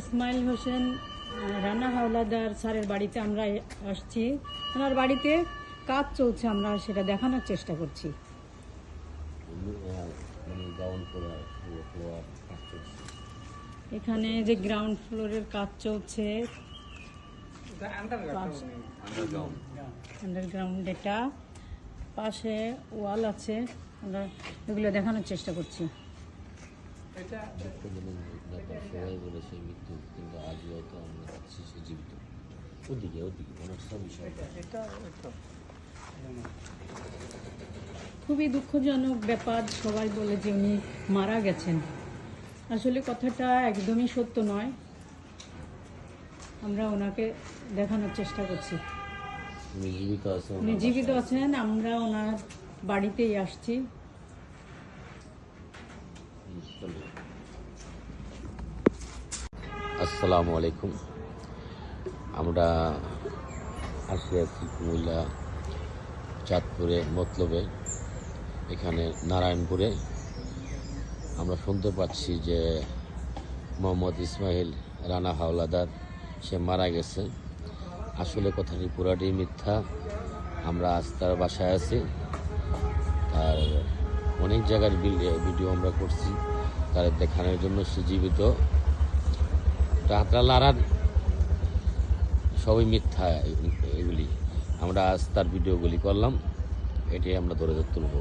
ইসমাইল হোসেন, রানা হাওলাদার স্যারের বাড়িতে আমরা আসছি। ওনার বাড়িতে কাজ চলছে, আমরা সেটা দেখানোর চেষ্টা করছি। এখানে যে গ্রাউন্ড ফ্লোরের কাজ চলছে আন্ডারগ্রাউন্ড এটা, পাশে ওয়াল আছে, আমরা এগুলো দেখানোর চেষ্টা করছি। ব্যাপার সবাই বলেছে মৃত্যু কিন্তু আজ হয়তো আমরা পাচ্ছি সে জীবিত। ওদিকে ওদিকে ওনার সব বিষয়। খুবই দুঃখজনক ব্যাপার সবাই বলে যে উনি মারা গেছেন। আসলে কথাটা একদমই সত্য নয়। আমরা ওনাকে দেখানোর চেষ্টা করছি। উনি জীবিত। আছেন আমরা ওনার বাড়িতেই আসছি। চলো। আসসালামু আলাইকুম। আমরা আসি আছি কুমিল্লা চাঁদপুরে মতলবে, এখানে নারায়ণপুরে। আমরা শুনতে পাচ্ছি যে মোহাম্মদ ইসমাইল রানা হাওলাদার, সে মারা গেছে। আসলে কথাটি পুরাটি মিথ্যা। আমরা আজ তার বাসায় আছি। আর অনেক জায়গার ভিডিও আমরা করছি। তার দেখানোর জন্য সে জীবিত। টাকা লারার সবই মিথ্যা এগুলি। আমরা আজ তার ভিডিওগুলি করলাম। এটি আমরা ধরে তুলব